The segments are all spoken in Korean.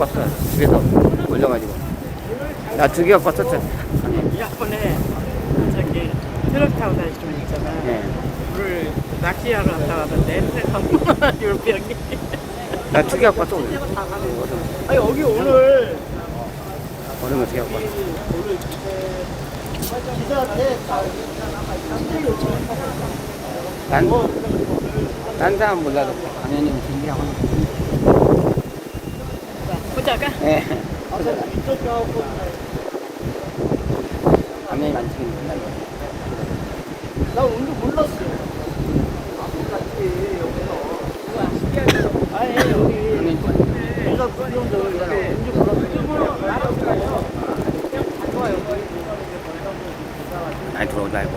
왔어요. 집에서 올려가지고. 나 두 개 갖고 왔었잖아. 이번에 저기 트럭 타고 다니시는 있잖아. 예. 물을 낚시하러 갔다 왔는데 냄새가 유럽병이. 나두 개 갖고 왔어. 오늘. 아 여기 오늘 오늘 어떻게 갖고 왔어? 난, 딴 사람 몰라도 당연히 준비하고. 보자가 예. 당연히 만지긴 된다. 나 오늘 몰랐어. 아니 여기 당연히 내가 구경도 이렇게 뭔지 몰랐어. 아니 들어오지 말고.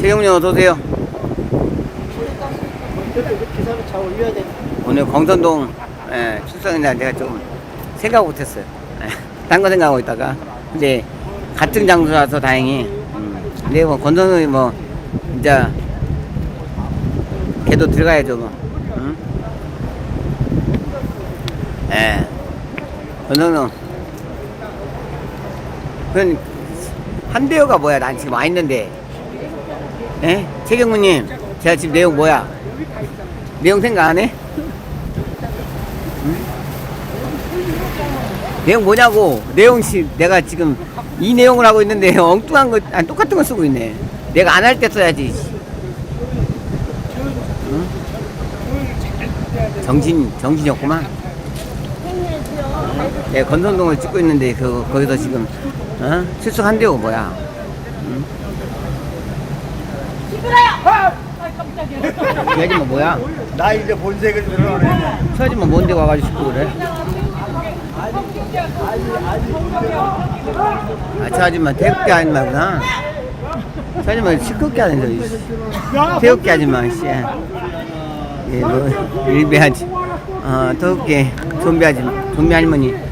최경련 어서 오세요. 그래 이거 기사를 잘 올려야 돼. 오늘 광선동 예, 출석인데 내가 좀 생각 못했어요. 딴 거 생각하고 있다가 근데 같은 장소라서 다행히. 음. 근데 뭐 권선동이 뭐 진짜 걔도 들어가야죠 뭐. 응? 예. 권선동. 그건 한대호가 뭐야? 난 지금 와 있는데. 예? 최경무님, 제가 지금 내용 뭐야? 내용 생각 안 해? 내용 뭐냐고 내용 씨 내가 지금 이 내용을 하고 있는데 엉뚱한 거 아니 똑같은 거 쓰고 있네 내가 안 할 때 써야지 응? 정신 정신이 없구만 내가 건선동을 찍고 있는데 그 거기서 지금 어? 출석한대요 뭐야 응? 이 아줌마 뭐야? 나 이제 본색을 드러내. 저 아줌마 뭔데 와가지고 그래? 아, 저 아줌마 태극기 아줌마구나. 저 아줌마 시끄럽게 하는 저 씨. 태극기 아줌마, 씨. 예, 뭐, 일배하지. 어, 태극기 좀비 아줌마, 좀비 할머니. 좀비.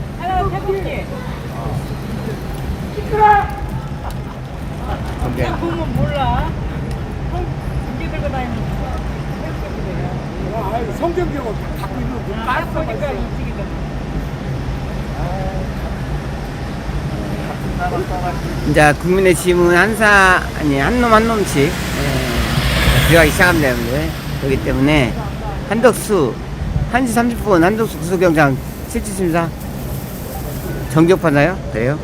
보면 몰라. 이게 들고 다니는 성경경을 갖고 있는 분 말 보니까 움직 이제 국민의 짐은 한사 아니 한 놈 한 놈씩 예, 들어가기 시작하면 되는데 그렇기 때문에 한덕수 1시 30분 한덕수 구속영장 실질심사 정격받나요? 그래요?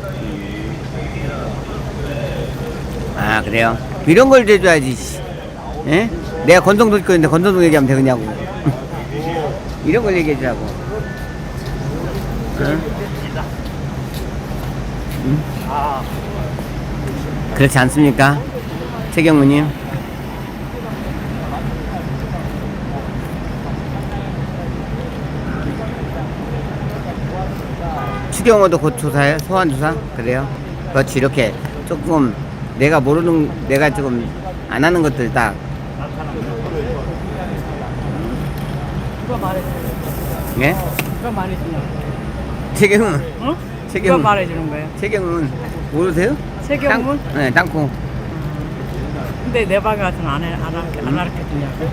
아 그래요? 이런 걸 대줘야지 씨. 예? 내가 건성동 있고 있는데 건성동 얘기하면 되겠냐고 이런 걸 얘기해주라고 응? 그렇지 않습니까? 최경무님. 추경호도 곧 조사해? 소환 조사? 그래요? 그렇지, 이렇게 조금 내가 모르는, 내가 조금 안 하는 것들 딱, 누가 말해줘. 예? 누가 말해주냐. 최경문, 어? 누가 최경문, 말해주는 거야? 최경문, 모르세요? 최경문? 땅, 네, 땅콩. 근데 내방 가서는 안, 해- 안, 가르쳐, 안 가르쳐주냐고.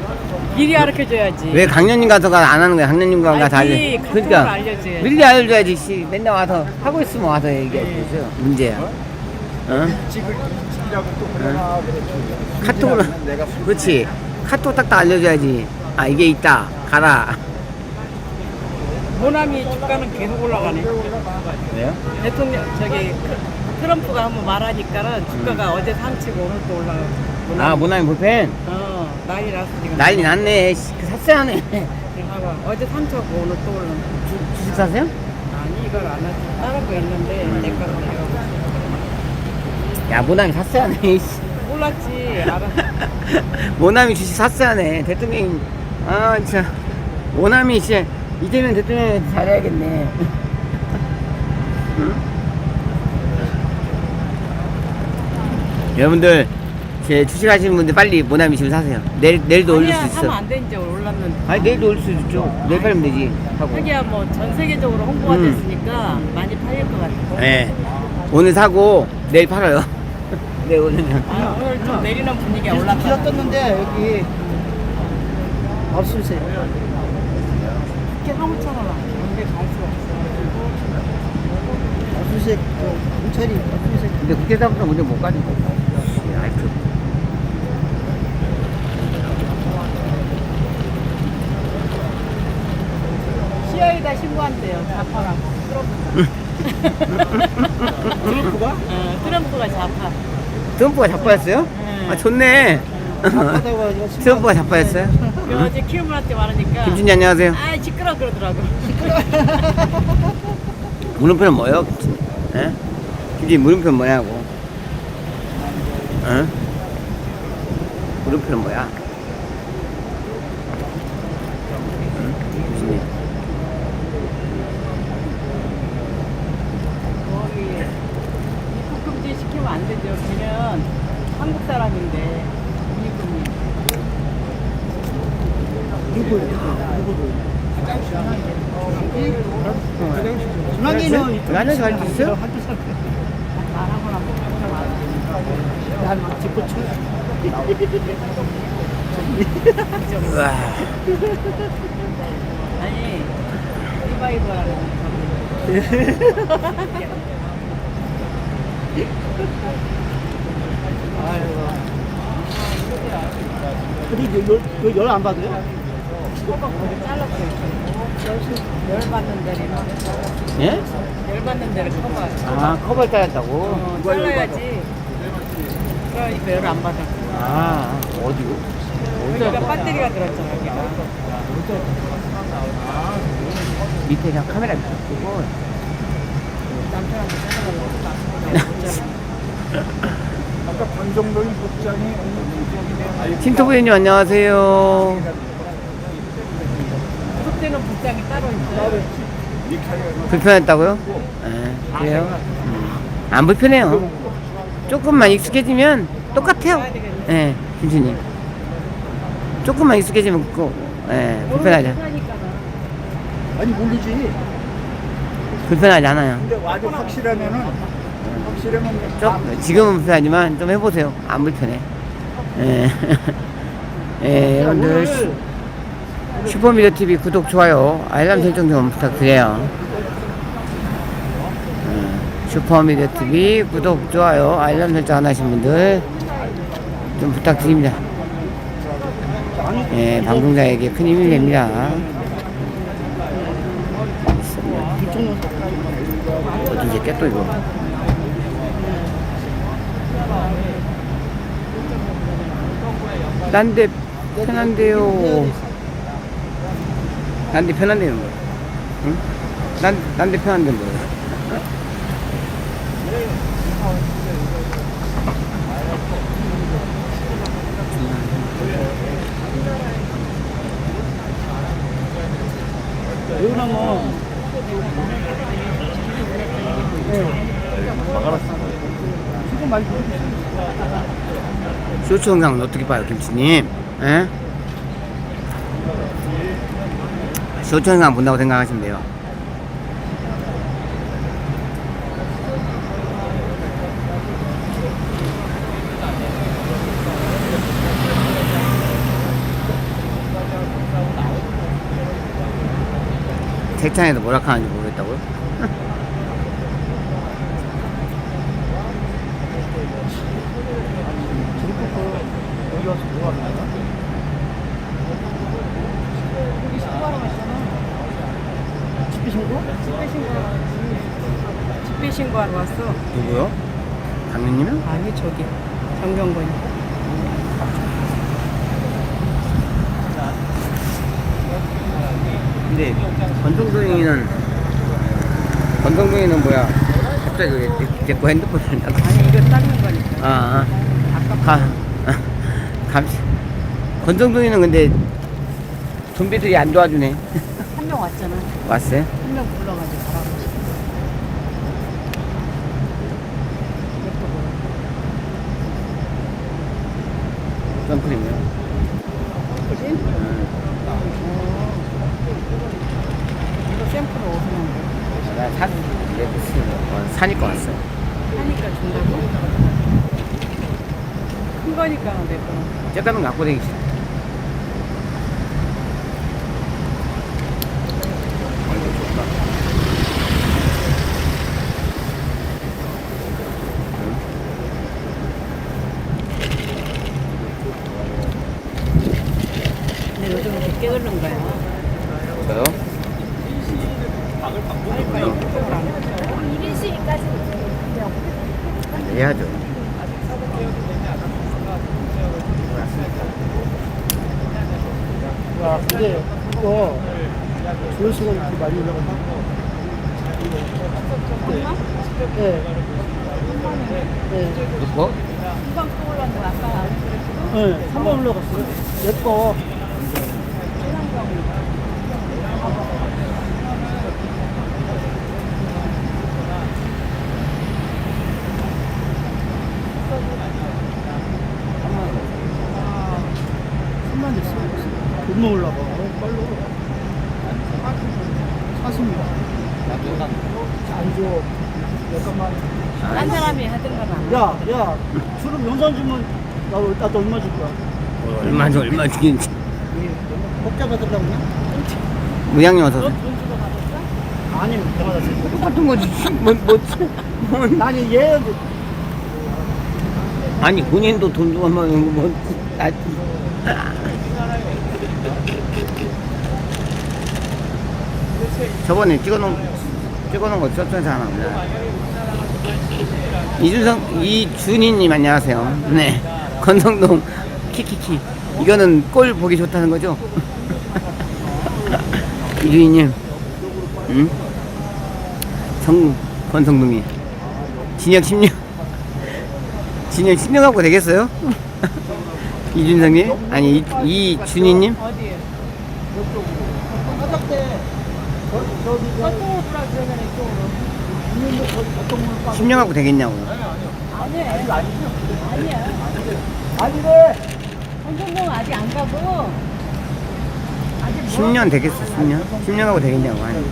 미리 가르쳐줘야지. 왜 강연님 가서 가 안 하는 거야? 강연님과 아니, 다 알려. 카톡으로 알려줘야지. 미리 알려줘야지. 씨. 맨날 와서 하고 있으면 와서 얘기해주죠. 문제야. 어? 찍을 찍이라고 또 그러나 그래. 카톡으로. 내가 그렇지. 카톡 딱딱 알려줘야지. 아 이게 있다. 가라. 모나미 주가는 계속 올라가네. 왜요? 대통령 저기 트럼프가 한번 말하니까는 주가가 어제 상치고 오늘 또 올라가고. 아 모나미 볼펜. 어 난리 났어 지금. 난리 났네. 씨, 그 샀어야네. 봐봐 어제 상처고 오늘 또 올라. 주- 주식 사세요? 아니 이걸 안 하지. 다른 거 있는데 음. 내 거는 내가 야 모나미 샀어야네. 씨. 몰랐지. 알아. 모나미 주식 샀어야네. 대통령이 아 진짜 모나미 씨 이재명 대통령한테 잘해야겠네. 여러분들 제 주식하시는 분들 빨리 모나미 지금 사세요. 내일 내일도 올릴 수 있어. 하면 안 되는지 올랐는데 아니 내일도 올릴 수 있죠. 내일 팔면 되지. 하고. 하기야 뭐 전 세계적으로 홍보가 음. 됐으니까 많이 팔릴 것 같아요 네. 오늘 사고 내일 팔아요. 네 오늘. 아, 오늘 좀 내리는 분위기 올랐다 길었었는데 여기 없으세요. 4,5천원 안에 갈수 없어 수색 어, 경찰이 수색 근데 국제사보다 먼저 못 가는 거 아이프. 시야에다 신고한대요. 자파라고. 트럼프가? 트럼프가? 어, 트럼프가 자파. 트럼프가 자빠졌어요? 네. 아 좋네. 트럼프가 자빠졌어요? 그 어제 키우면한테 말하니까. 김준이 안녕하세요. 아 시끄러 그러더라고. 물음표는 뭐예요? 김준이? 예? 김준이 물음표는 뭐냐고? 응? 물음표는 뭐야? 응? 김준이. 거기 입국 금지 시키면 안 되죠. 걔는 한국 사람인데 입국금지. 준하기는 준하기는 갈수 있어요? 나랑은 안 먹는 난 짚고 쳐 우와. 아니 리바이버라는 근데 열안 받아요? 잘랐어요. 열 받는 데는 예? 열 받는 데를 커버. 아, 커버를 따였다고? 어, 잘라야지. 그러니까 열안 받아. 아, 어디고? 여기가 배터리가 들었잖아. 여기가. 밑에 그냥 카메라 끄고. 남편한테 찾아가고. 아까 방정동인 복장이 팀토부님 안녕하세요. 그때는 복장이 따로 있어요. 불편했다고요? 네, 그래요? 음, 안 불편해요. 조금만 익숙해지면 똑같아요. 예, 네, 김준님. 조금만 익숙해지면 그, 예, 불편하죠. 하니까 아니 모르지 불편하지 않아요. 근데 아주 확실하면은 확실하면 좀, 지금은 불편하지만 좀 해보세요. 안 불편해. 예. 예, 여러분들 슈- 슈퍼미디어 TV 구독, 좋아요, 알람 설정 좀 부탁드려요. 예, 슈퍼미디어 TV 구독, 좋아요, 알람 설정 안 하신 분들 좀 부탁드립니다. 예, 방송자에게 큰 힘이 됩니다. 어디 이제 깼또 이거. 난데 편한데요. 난데 편한데요. 뭐. 응? 난, 난데 편한데 뭐. 왜냐면 지금 많이 쇼츠 영상은 어떻게 봐요, 김치님? 에? 영상 본다고 생각하시면 돼요. 책창에도 뭐라 하는지 모르겠다고요? 여기 와서 뭐 하는 거야? 집회 신고? 집회 신고하러 집회 신고하러 왔어. 누구요? 강민님이요? 아니 저기 정경건이. 근데 권동동이는 권동동이는 뭐야? 갑자기 왜 제거 핸드폰을 나? 아니 이거 닦는 거니까. 아, 아, 가, 감. 권동동이는 근데 좀비들이 안 도와주네. 한 명 왔잖아. 왔어요? 한 명 불러가지고 가라고. 선크림이요. 그지? 이거 샘플을 어디서 난 거야? 나 사, 내 어, 사니까 왔어요. 하니까 준다고? 큰 거니까 내 거. 쬐까만 갖고 다니기 싫어. 해야죠. 야, 근데 그거 조회수가 이렇게 많이 올라가나? 네. 네. 뭐? 금방 또 올랐는데 아까 안 그랬어? 네, 3번 올라갔어요. 예뻐. 천만 됐어. 어, 빨로. 사십니다. 안 줘. 잠깐만. 딴 사람이 하든가 야, 야, 술은 용산 주면 나, 나도 얼마 줄 거야? 얼마 전 얼마 주긴지. 복자 받으려고 어서 오세요. 아니, 내가 다 줬어. 똑같은 거지. 뭐, 뭐, 뭐. 아니, 얘, 아니, 본인도 돈 주고 뭐, 뭐, 아, 저번에 찍어놓은, 찍어놓은 거 썼던 사람 하나. 이준성, 이준희님 안녕하세요. 네. 건성동 키키키. 이거는 꼴 보기 좋다는 거죠? 이준희님. 응? 성, 건성동이. 진혁 10년. 진혁 10년 갖고 되겠어요? 이준성님? 아니, 이, 이준희님? 어디에? 화장대, 저, 저기, 저, 저쪽으로 돌아 그러면 이쪽으로. 있는데 저, 저쪽 문 빠. 10년 갖고 되겠냐고. 아니, 아니야. 아니래! 한성공 아직 안 가고. 아직 뭐? 10년 되겠어, 10년? 10년 갖고 되겠냐고. 한,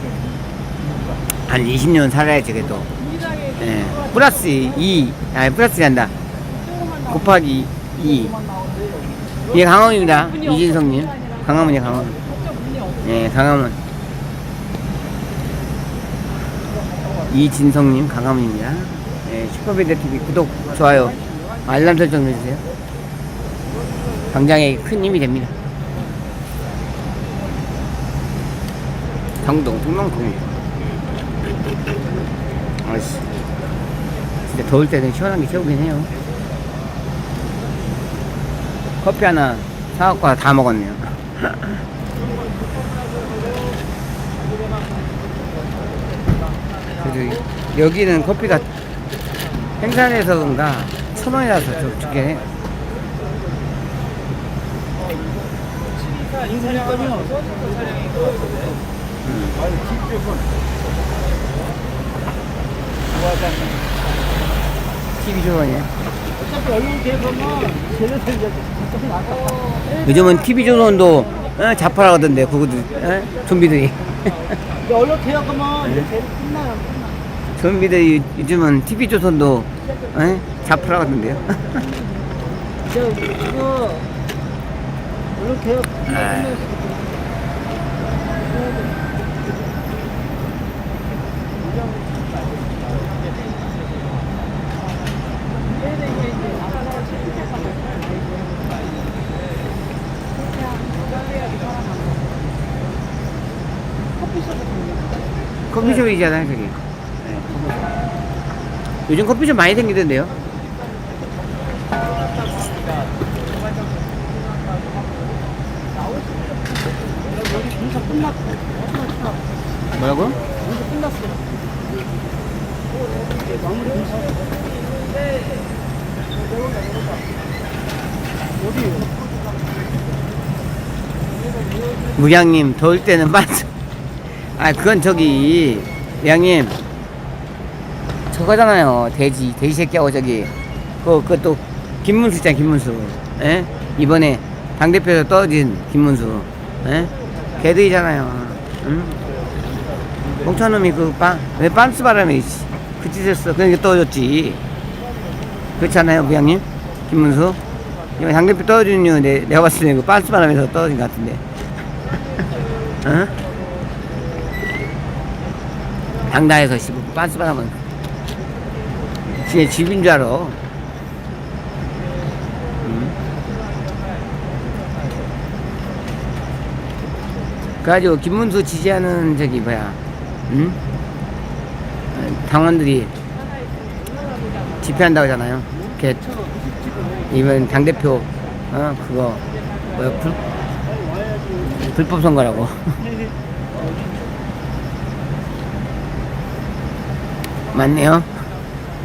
한 20년 살아야지, 그래도. 예. 플러스 2, 아니, 플러스 한다. 곱하기 2. 예, 강원입니다. 이진성님. 강화문이 강화문. 예, 강화문. 이진성님, 강화문입니다. 예, 슈퍼비드 TV 구독, 좋아요, 알람 설정 해주세요. 당장에 큰 힘이 됩니다. 경동, 통영동. 아이씨. 진짜 더울 때는 시원한 게 최고긴 해요. 커피 하나 사갖고 다 먹었네요. 그래도 여기는 커피가 생산해서 그런가 천 원이라서 좀 좋게 해. 인사니까요. TV 조선이에요. 어차피 얼른 대보면 쟤네들 이제 걱정이 나까. 요즘은 TV 조선도 어, 자파라 하던데 그거도 어? 좀비들이 얼른 대학가면 이제 쟤네 끝나요, 끝나. 좀비들이 요즘은 TV 조선도 어? 자파라 하던데요. 저, 얼른 대학 끝나면 커피숍이잖아요 저기. 네, 요즘 커피숍 많이 생기던데요. 끝났고. 뭐라고? 인사 끝났어. 마무리 인사. 어디? 무양님 더울 때는 반스 아 그건 저기 무양님 저거잖아요. 돼지 돼지 새끼하고 저기 그 그것도 김문수 있잖아 김문수. 에? 이번에 당대표에서 떨어진 김문수. 에? 걔들이잖아요. 응? 멍청놈이 그왜 빤스 바람에 씨, 그 짓을 했어? 그러니까 떨어졌지. 그렇지 않아요 무양님? 김문수? 이번 당대표 떨어진 이유 내, 내가 봤을 때그 빤스 바람에서 떨어진 것 같은데. 어? 당다에서 씹고 빤스 바람은 진짜 집인 줄 알아. 응? 그래가지고 김문수 지지하는 저기 뭐야, 응? 당원들이 집회한다고 하잖아요. 이렇게 이번 당 대표 어 그거 뭐야 불 불법 선거라고. 맞네요.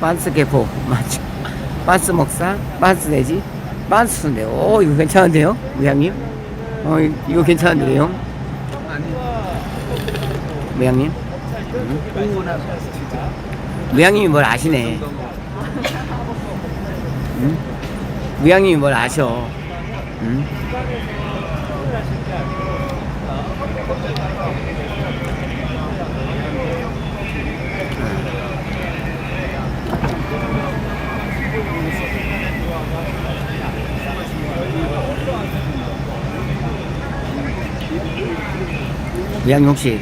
빤스 개포 맞죠. 빤스 목사, 빤스 돼지, 순대. 오 이거 괜찮은데요, 무양님? 어 이- 이거 괜찮은데요? 무양님? 무양님이 뭘 아시네. 응? 무양님이 뭘 아셔. 응? 무양님 혹시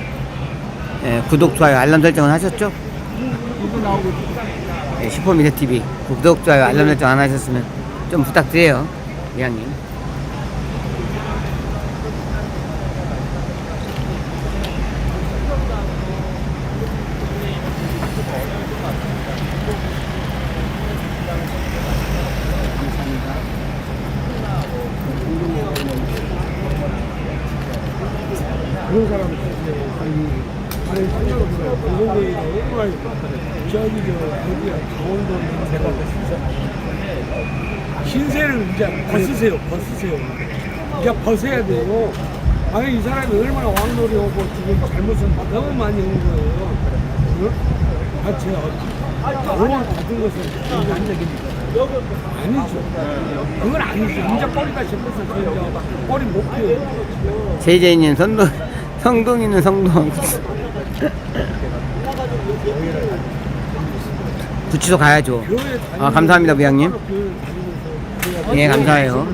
예, 구독, 좋아요, 알람 설정은 하셨죠? 예, 슈퍼미디어 TV 구독, 좋아요, 알람 설정 안 하셨으면 좀 부탁드려요, 무양님. 그런 사람은 이제 아니 아니 상관없어요. 공공회의가 오프라인 저기 저 어디야 강원도 제가 신세를 이제 벗으세요. 벗으세요. 이제 벗어야 돼요. 아니 이 사람이 얼마나 왕놀이 오고 지금 잘못을 너무 많이 한 거예요. 응? 아, 제가 오만 받은 것은 인간적입니다. 아니죠. 그건 아니죠. 이제 꼬리가 잡혀서 저 꼬리 못 펴요. 제이제이님 성동, 성동이는 성동. 구치소 가야죠. 아, 감사합니다, 다니면서 예, 감사해요.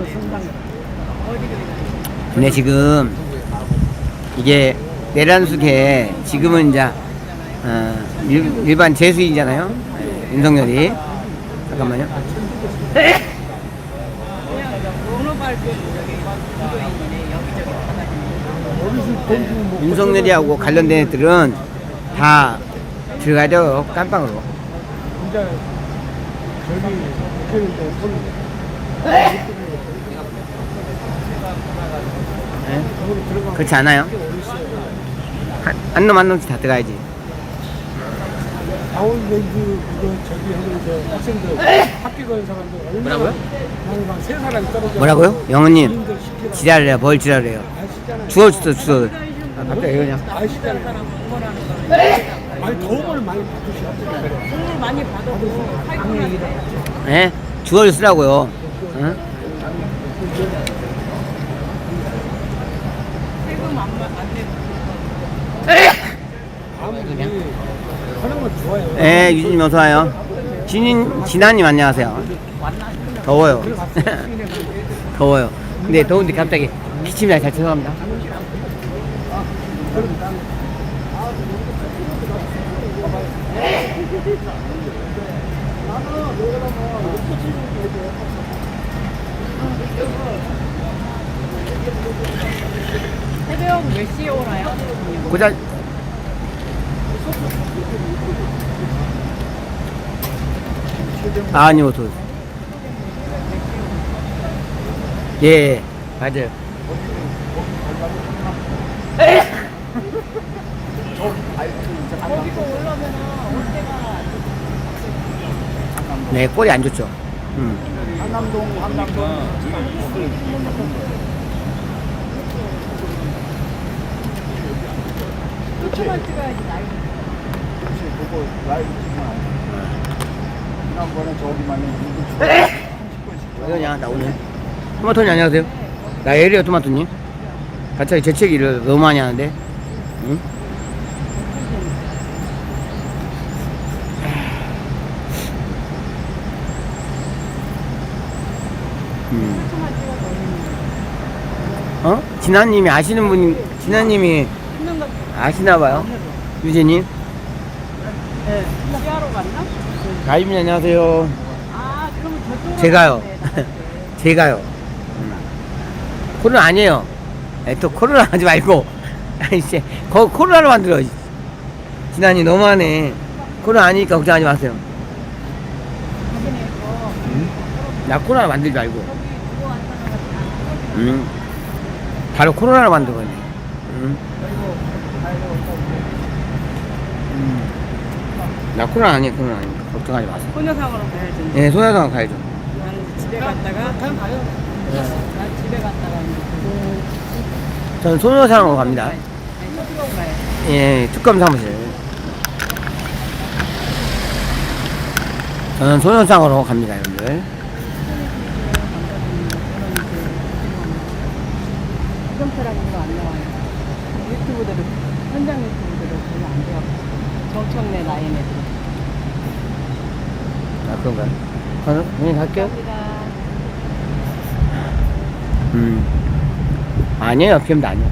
근데 지금 이게 내란숙에 지금은 이제 어, 일, 일반 재수이잖아요. 윤석열이. 잠깐만요. 윤석열이하고 관련된 애들은 다 들어가죠. 깜빵으로. 들어가 그렇지 않아요? 한, 한놈한 놈씩 다 들어가야지. 다운랜드 그거 저기 하는 저 학생들 학교 가는 사람들 얼마나 뭐라고요? 한세 사람이 떨어져 뭐라고요? 영호님, 본인들 시키라 지랄을 해요. 뭘 지랄을 해요. 아시잖아요 주워 주워 주워. 아, 갑자기 그냥. 아시잖아요 아니 도움을 많이 받으셔야 돼요 돈을 많이 받아도 할거한데 예? 주얼 쓰라고요. 응? 세금 안, 마- 안 내고 아무리 하는 예, 유진님 어서 와요. 진인 진아님 안녕하세요. 더워요. 더워요. 근데 더운데 갑자기 기침이 나잘 죄송합니다. 새벽 몇 시에 오나요? 고자 아니요, 도. 예, 예, 맞아요. 거기서 올라오면은 올 때가 네, 꼴이 안 좋죠. 음. 끝만 찍어야지 나이 그냥 나 오늘 토마토님 안녕하세요. 나 에리어 토마토님. 갑자기 재채기를 너무 많이 하는데. 응? 음. 어? 진아님이 아시는 분, 진아님이 아시나 봐요. 유재님. 네. 시하러 갔나? 가이민 안녕하세요. 아 그러면 저쪽으로 제가요. 제가요. 음. 코로나 아니에요. 에, 또 코로나 하지 말고. 아이씨, 거, 코로나로 만들어. 진아님 너무하네. 코로나 아니니까 걱정하지 마세요. 나 코로나 만들지 말고. 음. 바로 코로나를 만들거네. 음. 음. 나 코로나 아니야, 코로나 아니야. 걱정하지 마세요. 소녀상으로 가야지. 예, 소녀상 가야죠. 나는 집에 갔다가 난 가요. 난 집에 갔다가 이제 저는 소녀상으로 갑니다. 아니 서울로 가요. 예, 특검 사무실. 저는 소녀상으로 갑니다, 여러분들. 수정태라는 거 안 나와요. 유튜브들은 현장 유튜브들은 별로 안 돼요. 정청래 라인 애들. 아, 그런가요? 저는 그냥 갈게요. 음. 아니에요, 비염도 아니에요.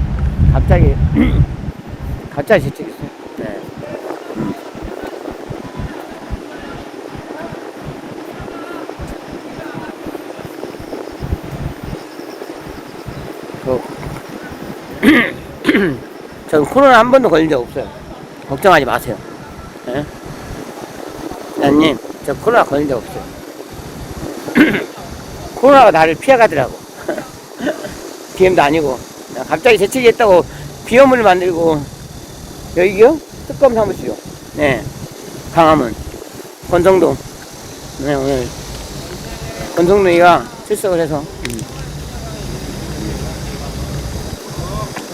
갑자기, 갑자기 재채기했어요. 네. 음. 그, 전 코로나 한 번도 걸린 적 없어요. 걱정하지 마세요. 예? 저 코로나 걸린 적 없어요. 코로나가 나를 피해가더라고. 비염도 아니고. 나 갑자기 재채기 했다고 비염을 만들고. 여기요? 특검 사무실요. 네. 강화문. 권성동. 네, 오늘. 권성동이가 출석을 해서. 음.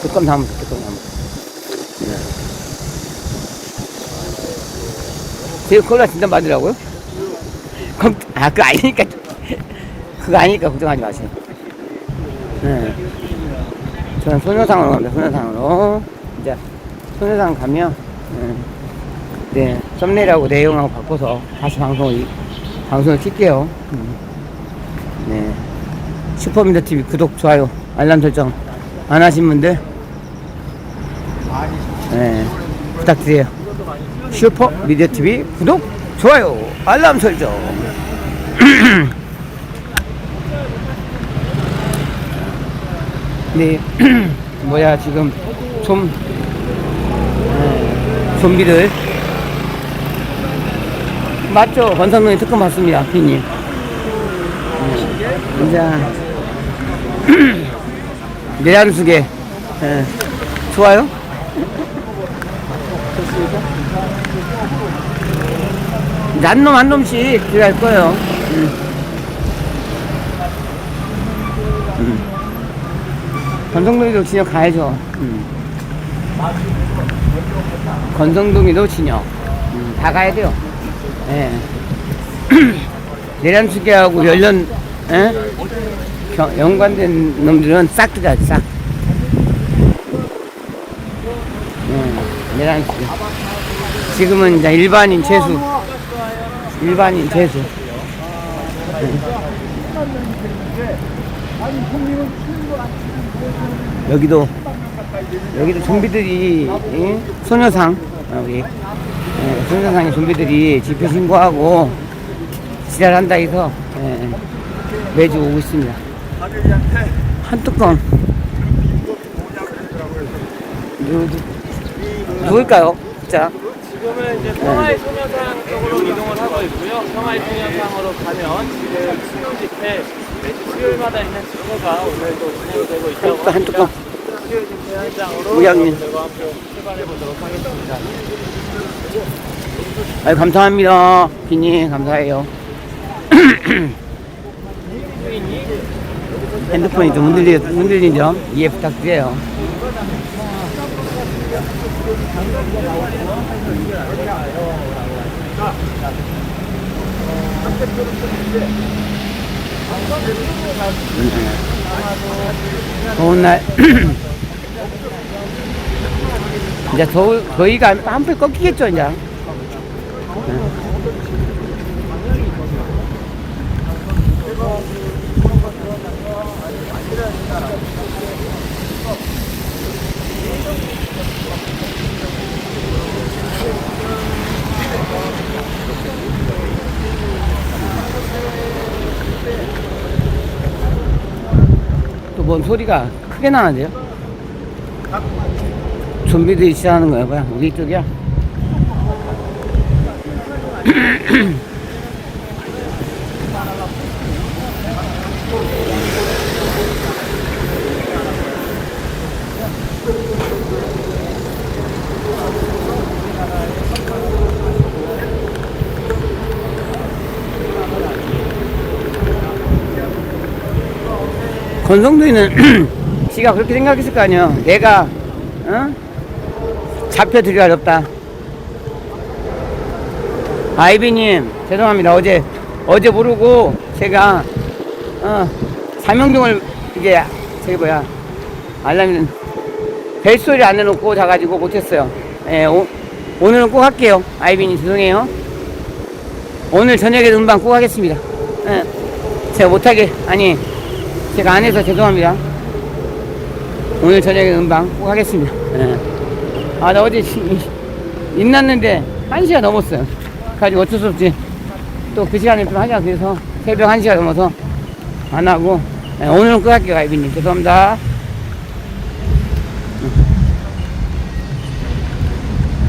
특검 사무실, 특검 사무실. 네. 제 코로나 진단 받으라고요? 걱, 아, 그거 아니니까. 그거 아니니까 걱정하지 마세요. 네. 저는 소녀상으로 갑니다. 소녀상으로. 이제 소녀상 가면, 네. 네. 썸네일하고 내용하고 바꿔서 다시 방송을, 방송을 킬게요. 음. 네. 슈퍼미더 TV 구독, 좋아요, 알람 설정 안 하신 분들, 네. 부탁드려요. 슈퍼 미디어 TV 구독, 좋아요, 알람 설정. 네, 뭐야 지금 좀 어, 좀비들 맞죠? 권성동이 특검 맞습니다, 피님. 네, 이제 내란수계 예, 좋아요? 이제 한 놈 한 놈씩 들어갈 거예요. 음. 음. 건성동이도 진역 가야죠. 음. 건성동이도 진역. 음, 다 가야 돼요. 예. 내란수계하고 연련, 예? 겨- 연관된 놈들은 싹 들어가지, 싹. 음, 내란수계. 지금은 이제 일반인 재수. 일반인 재수. 여기도 여기도 좀비들이 예? 소녀상 여기 예, 소녀상의 좀비들이 집회 신고하고 지랄한다 해서 예, 매주 오고 있습니다. 한 뚜껑 누굴까요? 진짜 지금은 이제 평화의 소녀상 쪽으로 이동을 하고 있고요. 평화의 소녀상으로 가면 지금 수요 집회 매주 수요일마다 있는 집회가 오늘도 진행되고 있다고 한 합니다. 뚜껑 수요 집회 현장으로 우양님. 여러분들과 함께 출발해 보도록 하겠습니다. 아유 감사합니다 비니 감사해요 핸드폰이 좀 흔들리, 흔들린 점 이해 부탁드려요 더운 날. 이제 더, 더위가 한풀 꺾이겠죠 이제 또 뭔 소리가 크게 나는데요? 좀비들이 시작하는 거야, 뭐야? 우리 쪽이야? 권성도이는 지가 그렇게 생각했을 거 아니야. 내가 어? 잡혀 들이 어렵다. 아이비님 죄송합니다. 어제 어제 모르고 제가 어, 사명종을 이게 저기 뭐야 알람이 벨소리 안 해놓고 자가지고 못했어요. 예, 오, 오늘은 꼭 할게요. 아이비님 죄송해요. 오늘 저녁에 음방 꼭 하겠습니다. 예, 제가 못하게 아니 제가 안 해서 죄송합니다. 오늘 저녁에 음방 꼭 하겠습니다. 예. 아, 나 어제 입 났는데 1시간 넘었어요. 가지고 어쩔 수 없지. 또 그 시간에 좀 하자. 그래서 새벽 1시간 넘어서 안 하고. 예, 오늘은 꼭 할게요, 아이비님. 죄송합니다.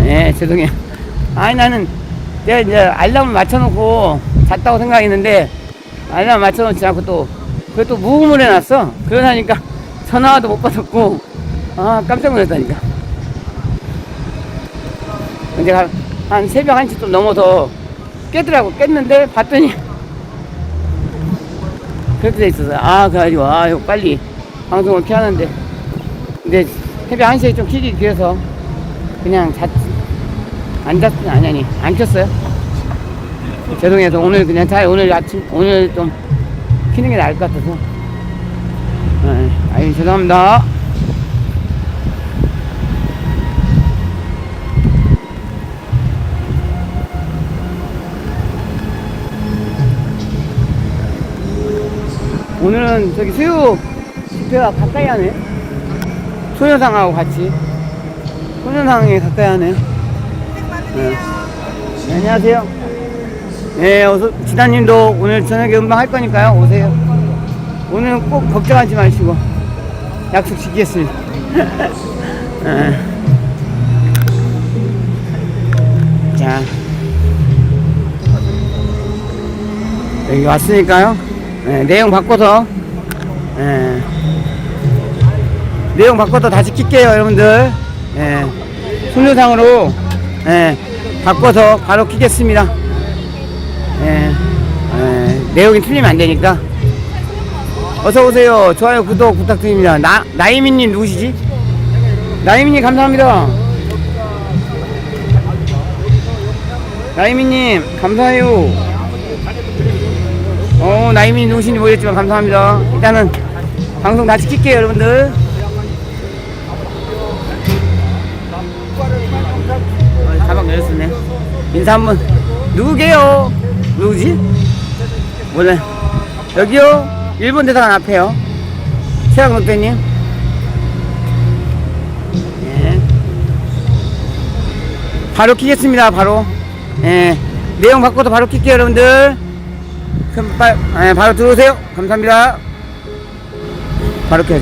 예, 죄송해요. 아니, 나는 내가 이제 알람을 맞춰놓고 잤다고 생각했는데 알람 맞춰놓지 않고 또 또 무음을 해놨어. 그러다니까 전화도 못 받았고 아 깜짝 놀랐다니까. 근데 한, 한 새벽 1시 좀 넘어서 깨더라고. 깼는데 봤더니 그렇게 돼 있어서 아 그래가지고 아 이거 빨리 방송을 켜는데 근데 새벽 1시에 좀 키기 귀해서 그냥 잤, 안 잤, 아니, 아니, 안 켰어요. 죄송해서 오늘 그냥 잘, 오늘 아침, 오늘 좀 키는 게 나을 것 같아서. 네, 아유, 죄송합니다. 오늘은 저기 수유 집회가 가까이 하네. 소녀상하고 같이. 소녀상에 가까이 하네요. 네. 네, 안녕하세요. 네, 어서, 지단님도 오늘 저녁에 음방 할 거니까요. 오세요. 오늘은 꼭 걱정하지 마시고, 약속 지키겠습니다. 네. 자. 여기 왔으니까요. 네, 내용 바꿔서, 네. 내용 바꿔서 다시 킬게요, 여러분들. 예. 손료상으로, 예, 바꿔서 바로 키겠습니다. 예, 예, 내용이 틀리면 안 되니까. 어서오세요. 좋아요, 구독 부탁드립니다. 나, 나이민님 누구시지? 나이민님 감사합니다. 나이민님, 감사해요. 어, 나이민님 누구신지 모르겠지만 감사합니다. 일단은 방송 다시 킬게요, 여러분들. 어, 가방 열렸네. 인사 한 번. 누구게요? 누구지? 몰라. 여기요? 일본 대사관 앞에요. 최양 롯데님. 예. 바로 키겠습니다, 바로. 예. 내용 바꿔서 바로 킬게요, 여러분들. 바, 예, 바로 들어오세요. 감사합니다. 바로 켜야지.